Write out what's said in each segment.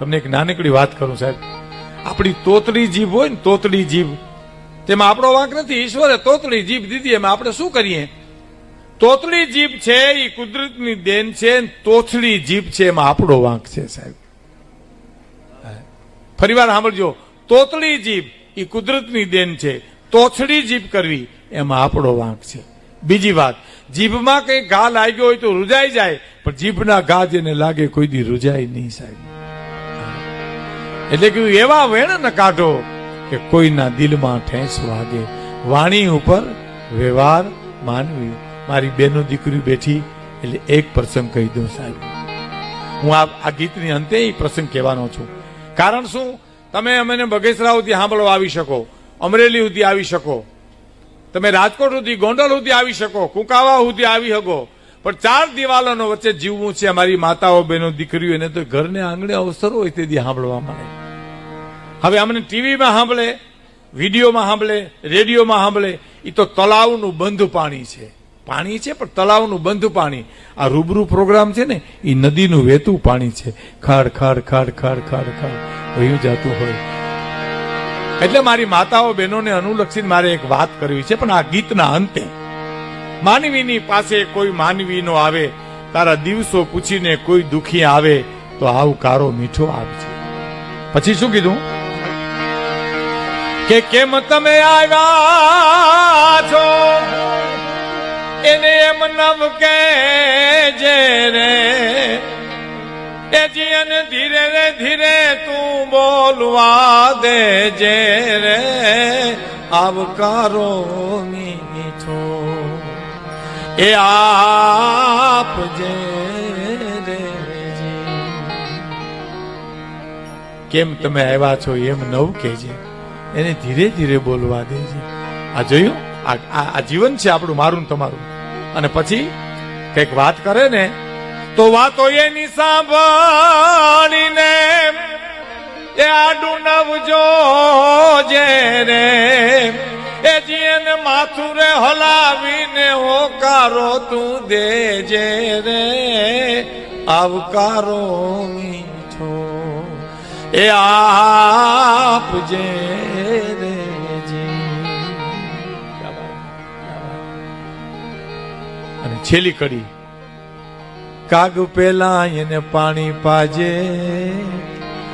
તમને એક નાનકડી વાત કરું, સાહેબ. આપણી તોતડી જીભ હોય ને તોતડી જીભ. તેમાં આપણો વાંક નથી. ઈશ્વરે તોતડી જીભ દીધી. એમાં આપણે શું કરીએ? તોતડી જીભ છે એ કુદરતની દેન છે તોથડી જીભ છે, એમાં આપણો વાંક છે, સાહેબ. ફરી વાર સાંભળજો. તોતડી જીભ એ કુદરતની દેન છે. તોથડી જીભ કરવી, એમાં આપણો વાંક છે. બીજી વાત, જીભમાં કઈ ઘા લાગ્યો હોય તો રૂજાઈ જાય, પણ જીભના ઘા જેને લાગે કોઈ દી રૂજાય નહીં, સાહેબ. એટલે કે એવા વેણ ન કાઢો કે કોઈના દિલમાં ઠેંસ વાગે. વાણી ઉપર વ્યવહાર માનવી. મારી બેનો દીકરી બેઠી એટલે એક પ્રસંગ કહી દઉં સાહેબ. હું આ આ ગીતની અંતે એ પ્રસંગ કહેવાનો છું. કારણ શું? તમે અમને બગેસરા સુધી સાંભળવા આવી શકો. અમરેલી સુધી આવી શકો. તમે રાજકોટ સુધી, ગોંડલ સુધી આવી શકો. કુંકાવા સુધી આવી શકો. પણ ચાર દિવાલોનો વચ્ચે જીવવું છે અમારી માતાઓ બહેનો દીકરીઓ. એને તો ઘરને આંગણે અવસર હોય તેથી સાંભળવા મળે. હવે અમને ટીવીમાં સાંભળે, વિડીયોમાં સાંભળે, રેડિયોમાં સાંભળે એ તો તળાવનું બંધ પાણી છે. પાણી છે, પણ તળાવનું બંધ પાણી. આ રૂબરૂ પ્રોગ્રામ છે ને એ નદીનું વહેતું પાણી છે. ખાડ ખાડ ખાડ ખાડ ખાડ ખાડ. વહ્યું જતું હોય. એટલે મારી માતાઓ બહેનોને અનુલક્ષીને મારે એક વાત કરવી છે, પણ આ ગીતના અંતે. માનવીની પાસે કોઈ માનવીનો આવે. તારા દિવસો પૂછીને કોઈ દુખી આવે, તો આવકારો મીઠો આપજે. પછી શું કીધું? કે કેમ તમે આવ્યા છો? એને એમ નવ કે જે રે. એ ધીરે રે, ધીરે તું બોલવા દે જે રે. આવકારો મીઠો. એ આપ જે કેમ તમે આવ્યા છો એમ નવ કેજે એને ધીરે ધીરે બોલવા દેજે. આ જોયું? આ જીવન છે આપણું, મારું તમારું. અને પછી કંઈક વાત કરે ને, તો વાતો એની સાંભળીને એ આડું નવજો જે રે. એ જીએન માથું રે હલાવીને હોકારો તું દેજે રે. આવકારો મીઠો. એ આપજે અને છેલ્લી કડી. કાગ પેલા એને પાણી પાજે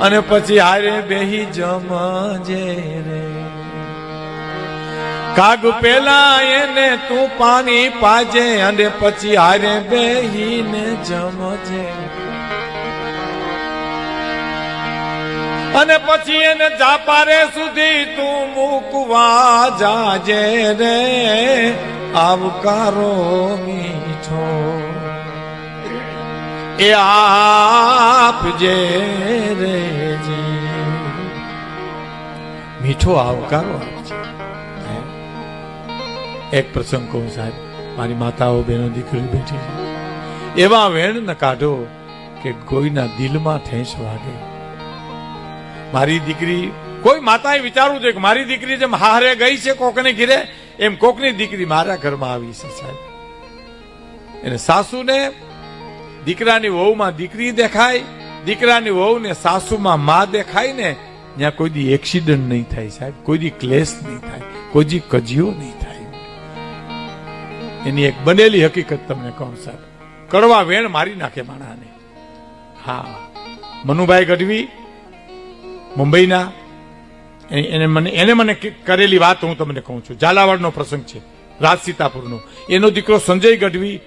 અને પછી હારે બેહી જમજે રે. કાગ પેલા એને તું પાણી પાજે અને પછી હારે બેહીને જમજે. અને પછી એને જાપારે સુધી તું મૂકવા જાજે રે. આવકારો મીઠો. એ આપજે રે મીઠો આવકારો આપજે એક પ્રસંગ કહું સાહેબ, મારી માતાઓ બહેનો દીકરી બેઠી છે. એવા વેણ ન કાઢો કે કોઈના દિલમાં ઠેંસ વાગે. મારી દીકરી, કોઈ માતાએ વિચારવું જોઈએ કે મારી દીકરી જેમ હારે ગઈ છે, કોકને ઘીરે એમ કોકની દીકરી મારા ઘરમાં આવી છે, સાહેબ. એને સાસુને દીકરાની વહુમાં દીકરી દેખાય, દીકરાની વહુને સાસુમાં માં દેખાય ને, ત્યાં કોઈ દી એક્સિડન્ટ નહીં થાય, સાહેબ. કોઈ દી ક્લેશ નહીં થાય, કોઈ દી કજિયો નહીં થાય. એની એક બનેલી હકીકત તમને કહું, સાહેબ. કડવા વેણ મારી નાખે માણાને. હા. મનુભાઈ ગઢવી, મુંબઈના એને મને એને મને કરેલી વાત હું તમને કહું છું. ઝાલાવાડનો પ્રસંગ છે. રાજ સીતાપુરનો. એનો દીકરો સંજય ગઢવી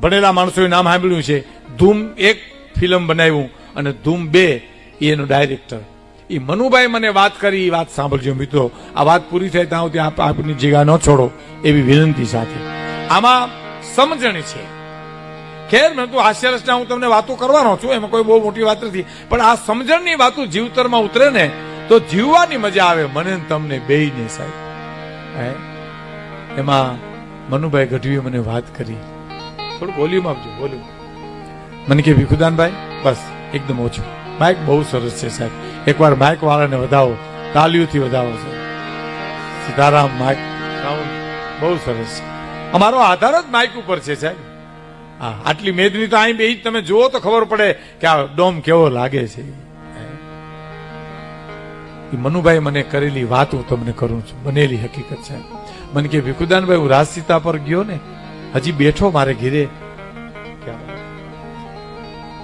ભણેલા માણસોએ નામ સાંભળ્યું છે. ધૂમ એક ફિલ્મ બનાવ્યું અને ધૂમ બે એનો ડાયરેક્ટર. એ મનુભાઈ મને વાત કરી, એ વાત સાંભળજો મિત્રો. આ વાત પૂરી થાય ત્યાં સુધી આપ આપની જગ્યા ન છોડો એવી વિનંતી સાથે. આમાં સમજણ છે. ખેર, મેં તો હાસ્યરસના હું તમને વાતો કરવાનો છું, એમાં કોઈ બહુ મોટી વાત નથી. પણ આ સમજણની વાતો જીવતરમાં ઉતરે ને તો જીવવાની મજા આવે. મને તમને બે ને સાહેબ. હે? એમાં મનુભાઈ ગઢવીએ મને વાત કરી. થોડું વોલ્યુમ આપજો વોલ્યુમ મને કે, ભીખુદાનભાઈ, બસ, એકદમ ઓછું. માઇક બહુ સરસ છે સાહેબ. એકવાર માઇક વાળાને વધાવો. તાલીઓથી વધાવો છે સીતારામ માઇક બહુ સરસ. અમારો આધાર જ માઇક ઉપર છે સાહેબ. હા, આટલી મેદની તો અહીં બે તમે જુઓ તો ખબર પડે કે આ ડોમ કેવો લાગે છે. એ મનુભાઈ મને કરેલી વાત હું તમને કરું છું. બનેલી હકીકત છે. મને કે ભીખુદાનભાઈ, હું રાજસીતા પર ગયો ને, હજી બેઠો મારે ઘીરે.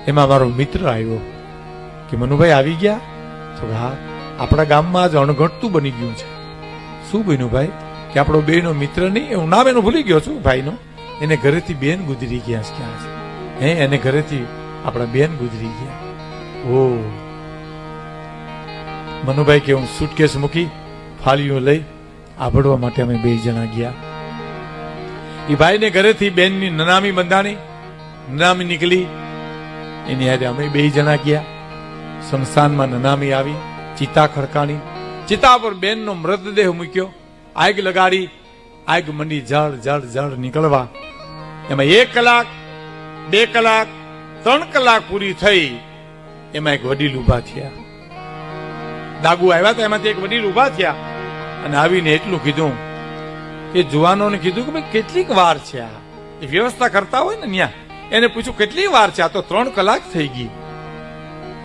એમાં મારો મિત્ર આવ્યો કે, મનુભાઈ આવી ગયા? તો હા, આપણા ગામમાં જ અણઘટતું બની ગયું છે. શું બન્યું ભાઈ? કે આપણો બેનો મિત્ર નહીં? હું નામ એનું ભૂલી ગયો છું, ભાઈનો. એને ઘરેથી બેન ગુજરી ગયા છે ક્યાં છે? હે, એને ઘરેથી આપણા બેન ગુજરી ગયા. ઓ મનુભાઈ કે હું સુટકેસ મૂકી ફાળીઓ લઈ આભડવા માટે અમે બે જણા ગયા. એ ભાઈને ઘરેથી બેનની નનામી બંધાણી, નનામી નીકળી. એની હારે અમે બે જણા ગયા. સંસ્થાનમાં નનામી આવી, ચિતા ખડકાણી. ચિતા પર બેનનો મૃતદેહ મૂક્યો. આગ લગાડી, આગ મંડી જળ જળ જળ નીકળવા. એમાં એક કલાક, બે કલાક, ત્રણ કલાક પૂરી થઈ. એમાં એક વડીલ ઊભા થયા. દાગુ આવ્યા હતા એમાંથી એક વડીલ ઊભા થયા અને આવીને એટલું કીધું કે જુવાનોને કીધું કે ભાઈ કેટલીક વાર છે આ. એ વ્યવસ્થા કરતા હોય ને ત્યાં એને પૂછ્યું, કેટલી વાર છે આ? તો ત્રણ કલાક થઈ ગઈ.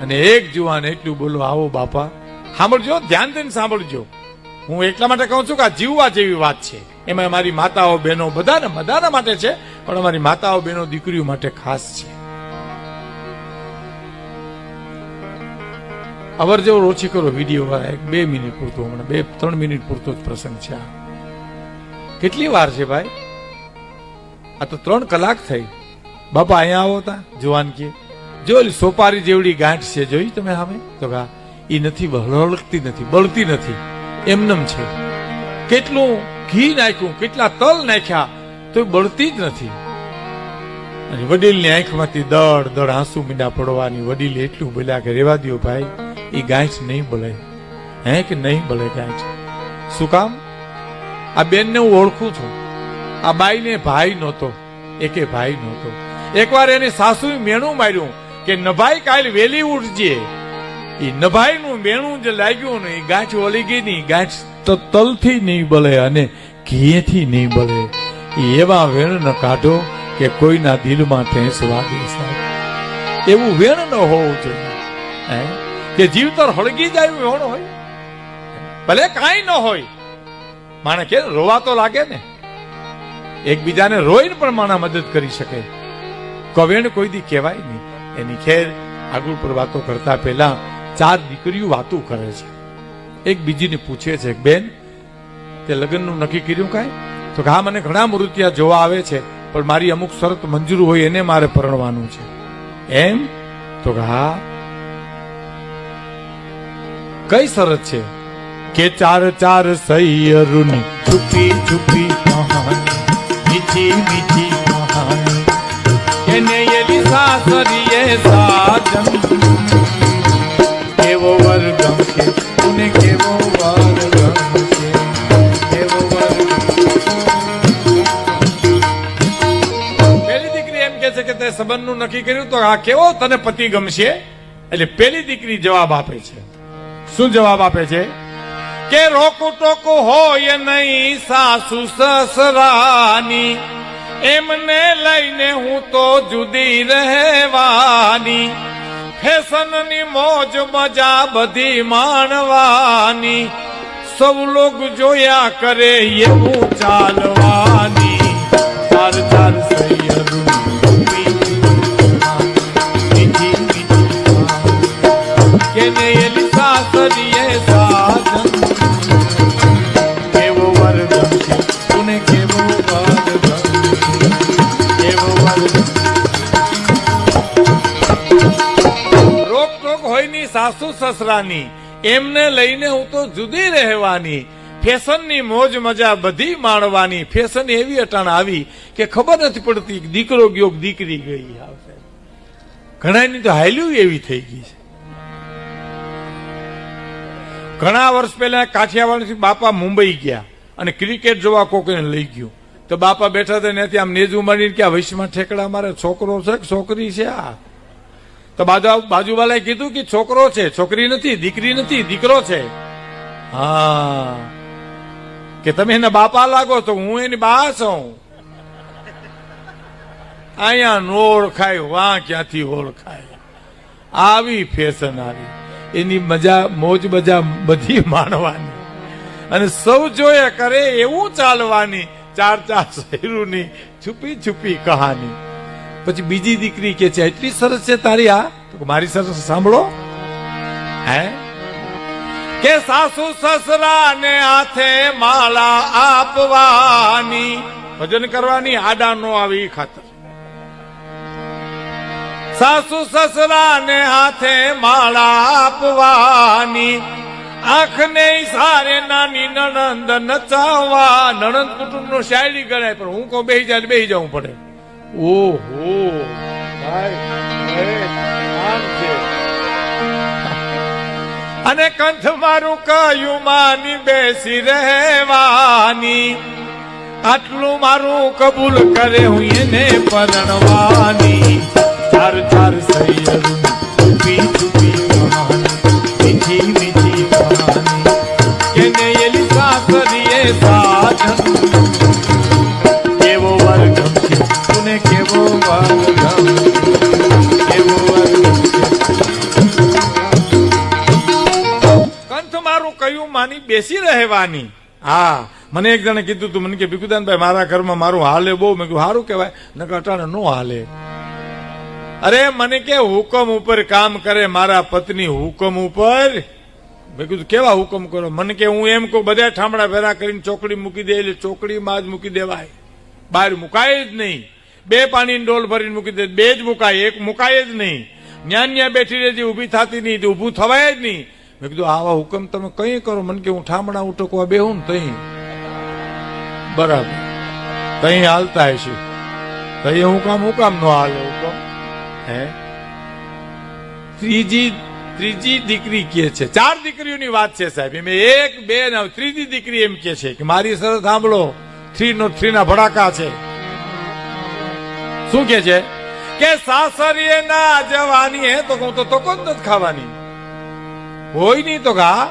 અને એક જુવાન એટલું બોલો, આવો બાપા, સાંભળજો, ધ્યાન દઈને સાંભળજો. હું એટલા માટે કહું છું કે આ જીવવા જેવી વાત છે. એમાં અમારી માતાઓ, બહેનો બધાને બધાના માટે છે, પણ અમારી માતાઓ, બહેનો, દીકરીઓ માટે ખાસ છે. અવર જવર ઓછી કરો વીડિયો એક બે મિનિટ પૂરતો હમણાં. બે, ત્રણ મિનિટ પૂરતો જ પ્રસંગ છે આ. કેટલી વાર છે ભાઈ? આ તો ત્રણ કલાક થઈ. બાપા, અહીંયા આવો તા, જુવાન કે. જો સોપારી જેવડી ગાંઠ છે, જોઈ તમે સામે? તો કા એ નથી હળકતી નથી, બળતી નથી. એમનેમ છે. કેટલું ઘી નાખ્યું, કેટલા તલ નાખ્યા તો એ બળતી જ નથી. અને વડીલની આંખમાંથી દળ દળ આંસુ મીંડા પડવાની. વડીલ એટલું બોલ્યા કે, રેવા દ્યો ભાઈ. એ ગાંઠ નહીં બોલે હે કે નહીં બોલે ગાંઠ? શું કામ? આ બેનને હું ઓળખું છું. આ બાઈને ભાઈ નહોતો. એકે ભાઈ નહોતો. એકવાર એની સાસુએ મેણું માર્યું કે નભાઈ કાલ વેલી ઉઠજે એ નભાઈનું મેણું જે લાગ્યું ને એ ગાંઠ ઓલી ગઈ ની ગાંઠ તો, તલથી નહીં બળે અને ઘીએથી નહીં એ એવા વેણ ન કાઢો કે કોઈના દિલમાં ઠેંસ વાગે સાહેબ. એવું વેણ ન હોવું જોઈએ. હે? કે જીવતર હળગી જાય વેણ હોય. ભલે કાંઈ ન હોય. માણે કે રોવા તો લાગે ને. એકબીજાને રોઈને પણ માણા મદદ કરી શકે. કવેણ કોઈ દી કહેવાય નહીં. એની ખેર આગળ પર વાતો કરતા પહેલા ચાર દીકરીઓ વાતો કરે છે. એક બીજીને પૂછે છે, બેન, તે લગ્નનું નક્કી કર્યું કાંઈ? તો હા, મને ઘણા મૂર્તિયા જોવા આવે છે, પણ મારી અમુક શરત મંજૂર હોય એને મારે પરણવાનું છે. એમ? તો હા કઈ શરત છે? કે ચાર ચાર સૈયરુની. છુપી છુપી કહાની મીઠી મીઠી કહાની. એને એલી સાસરીએ સાજન. કેવો વર્ગમ છે ઉને કેવો પેલી દીકરી એમ કે છે કે તે સંબંધનું નક્કી કર્યું તો આ કેવો તને પતિ ગમશે? એટલે પેલી દીકરી જવાબ આપે છે. શું જવાબ આપે છે? કે રોકું ટોકું હોય નહીં સાસુ સસરાની. એમને લઈને હું તો જુદી રહેવાની. ફેશનની મોજ મજા બધી માણવાની. સૌ લોગ જોયા કરે એવું ચાલવાની. ચાર ચાર સાસુ સસરાની એમને લઈને હું તો જુદી રહેવાની. ફેશનની મોજ મજા બધી માણવાની. ફેશન એવી અટાણ આવી કે ખબર નથી પડતી દીકરો ગયો દીકરી ગઈ. આવશે ઘણાની તો હાલ્યું એવી થઈ ગઈ છે. ઘણા વર્ષ પહેલા કાઠિયાવાડથી બાપા મુંબઈ ગયા અને ક્રિકેટ જોવા કોકને લઈ ગયું. તો બાપા બેઠા હતા ત્યાંથી આમ નેજુ મારીને કે આ વૈશ્વમાં ઠેકડા મારે છોકરો છે કે છોકરી છે આ? તો બાજુ બાજુવાલાએ કીધું કે છોકરો છે, છોકરી નથી, દીકરી નથી, દીકરો છે. હા. કે તમે એના બાપા લાગો તો હું એની બા છું. અહીંયા ઓળખાય, વા ક્યાંથી ઓળખાય. આવી ફેશન આવી. એની મજા, મોજ મજા બધી માણવાની. અને સૌ જોયા કરે એવું ચાલવાની, ચાર ચાર શહેરોની છુપી છુપી કહાની. પછી બીજી દીકરી કે છે, એટલી સરસ છે તારી આ. તો મારી સરસ સાંભળો. હે? કે સાસુ સસરા ને હાથે માળા આપવાની, ભજન કરવાની આડા નો આવી ખાતર. સાસુ સસરા ને હાથે માળા આપવાની આંખ ને સારે નાની નણંદ નચાવવા, નણંદ કુટુંબ નો શાયરી ગણાય, પણ હું કહું બે જાય બે જવું પડે. ઓહો અને કંઠ મારું કયું માની બેસી રહેવાની? આટલું મારું કબૂલ કરે હું એને પરણવાની. ચાર ચાર સૈયરું માની બેસી રહેવાની. હા, મને એક જણે કીધું તું, મને કે, ભીખુદાનભાઈ, મારા ઘરમાં મારું હાલે બહુ. મેં કીધું સારું કહેવાય. નકર અટાણે નો હાલે. અરે, મને કે, હુકમ ઉપર કામ કરે મારા પત્ની, હુકમ ઉપર. મેં કીધું, કેવા હુકમ કરો? મને કે, હું એમ કહું, બધા ઠામડા ભેરા કરીને ચોકડી મૂકી દે, એટલે ચોકડીમાં જ મૂકી દેવાય. બહાર મુકાય જ નહીં. બે પાણીની ડોલ ભરીને મૂકી દે, બે જ મુકાય, એક મુકાય જ નહીં. ન્યા ન્યા બેઠી રહેતી ઊભી થતી નહીં, ઊભું થવાય જ નહીં. મેં કીધું, આવા હુકમ તમે કઈ કરો? મને કે હું ઠામણા ઉટકવા બેહું ને તઈ બરાબર. તઈ હાલતા હશે તઈ હું કામ હું કામ નો હાલે હુકમ? હે? ત્રીજી ત્રીજી દીકરી કે છે. ચાર દીકરીઓની વાત છે સાહેબ. એમ એક, બે ને ત્રીજી દીકરી એમ કે છે કે મારી સરસ સાંભળો. થ્રી નો થ્રી ના ભડાકા છે. શું કે છે? કે સાસરીએ ના જવાની હે, તો કહું તો તો કોણ નથી ખાવાની. હોય નહીં તો કા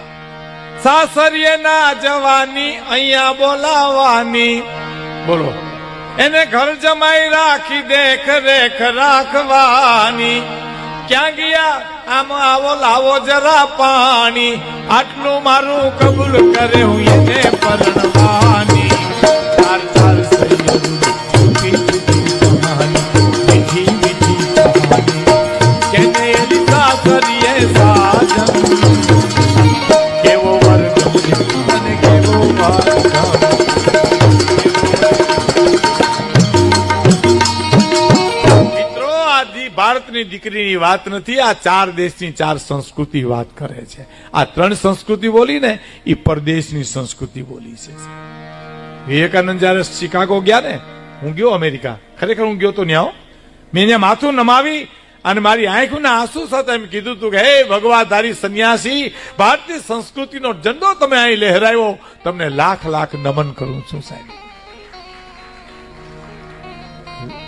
સાસરીએ ના જવાની, અહીંયા બોલાવાની બોલો. એને ઘર જમાઈ રાખી, દેખ, રેખ રાખવાની. ક્યાં ગયા? આમ આવો લાવો જરા પાણી. આટલું મારું કબૂલ કરે હું એને પરણવાની. દીકરીની વાત નથી, આ ચાર દેશની ચાર સંસ્કૃતિ વાત કરે છે. આ ત્રણ સંસ્કૃતિ બોલી ને એ પરદેશની સંસ્કૃતિ બોલી છે. વિવેકાનંદ જયારે શિકાગો ગયા ને, હું ગયો અમેરિકા. ખરેખર હું ગયો તો ન્યાઓ મેં ત્યાં માથું નમાવી અને મારી આંખના આંસુ સાથે એમ કીધું હતું કે, હે ભગવાધારી સંન્યાસી, ભારતીય સંસ્કૃતિનો ઝંડો તમે અહીં લહેરાયો. તમને લાખ લાખ નમન કરું છું સાહેબ.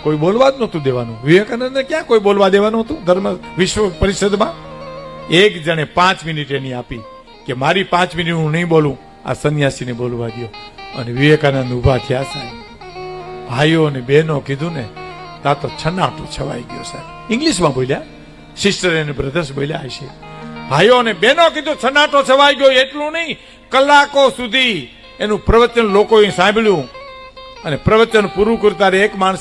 કોઈ બોલવા જ નહોતું દેવાનું. વિવેકાનંદને ક્યાં કોઈ બોલવા દેવાનું હતું? ધર્મ વિશ્વ પરિષદમાં? એક જણે પાંચ મિનિટ એની આપી કે મારી પાંચ મિનિટ હું નહીં બોલું. આ સંન્યાસીને બોલવા દો અને વિવેકાનંદ ઊભા થયા સાહેબ. ભાઈઓ અને બહેનો કીધું ને, તા તો છનાટું છવાઈ ગયો સાહેબ. ઇંગ્લિશમાં બોલ્યા. સિસ્ટર અને બ્રધર્સ બોલ્યા હશે ભાઈઓ અને બહેનો કીધું, છનાટો છવાઈ ગયો એટલું નહીં. કલાકો સુધી. એનું પ્રવચન લોકોએ સાંભળ્યું. અને પ્રવચન પૂરું કરતા એક માણસ